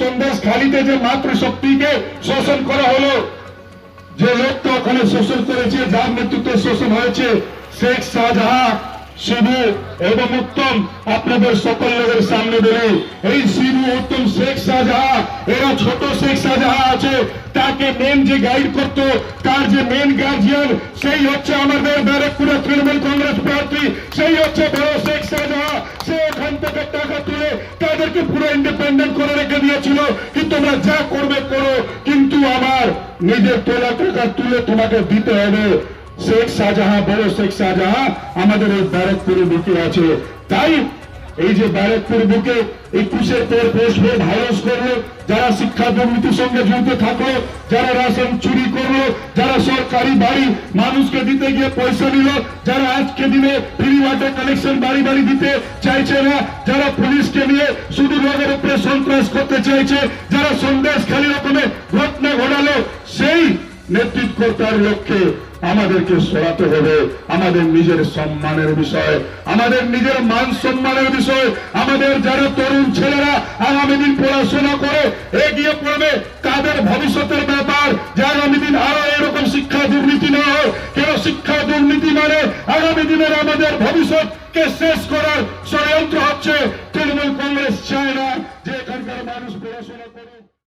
সন্দেশ খালিতে যে মাতৃশক্তিকে শোষণ করা হলো, যে লোকটা ওখানে শোষণ করেছে, যার নেতৃত্বে শোষণ হয়েছে, শেখ শাহজাহান, শিবু এবং উত্তম, আপনাদের সকল লোকের সামনে দিলে এই শিবু, উত্তম, শেখ শাহজাহান, এরা ছোট শেখ শাহজাহান আছে, তাকে মেন যে গাইড করতো, তার যে মেন গার্জিয়ান সেই হচ্ছে আমাদের ব্যারাকপুরে তৃণমূল কংগ্রেস প্রার্থী, সেই হচ্ছে বড় তাদেরকে পুরো ইন্ডিপেন্ডেন্ট করে রেখে দিয়েছিল কি তোমরা যা করবে করো, কিন্তু আমার নিজের তোলা টাকা তুলে তোমাকে দিতে হবে। শেখ শাহজাহা বড় শেখ শাহজাহা আমাদের এই ব্যারাকপুরে বুকে আছে। তাই এই যে ব্যারাকপুর বুকে একুশের পর পৌঁছবে ভাইরাস করল, যারা শিক্ষা দুর্নীতির সঙ্গে জড়িত থাকল, যারা রাশন চুরি করল, যারা সরকারি বাড়ি মানুষকে দিতে গিয়ে পয়সা নিল, যারা আজকে দিনে ফ্রি ওয়াটার কানেকশন বাড়ি বাড়ি দিতে চাইছে না, যারা পুলিশকে নিয়ে শুধু লোকের উপরে সন্ত্রাস করতে চাইছে, যারা সন্দেশ খালি রকমের ঘটনা নেতৃত্বতার লক্ষ্যে আমাদেরকে সরাতে হবে। আমাদের নিজের সম্মানের বিষয়, আমাদের নিজের মান সম্মানের বিষয়, আমাদের যারা তরুণ ছেলেরা আগামী দিন পড়াশোনা করে এগিয়ে পড়বে, তাদের ভবিষ্যতের ব্যাপার, যে আগামী দিন আরও এরকম শিক্ষা দুর্নীতি না হয়। কেউ শিক্ষা দুর্নীতি মানে আগামী দিনের আমাদের ভবিষ্যৎকে শেষ করার ষড়যন্ত্র হচ্ছে তৃণমূল কংগ্রেস চায়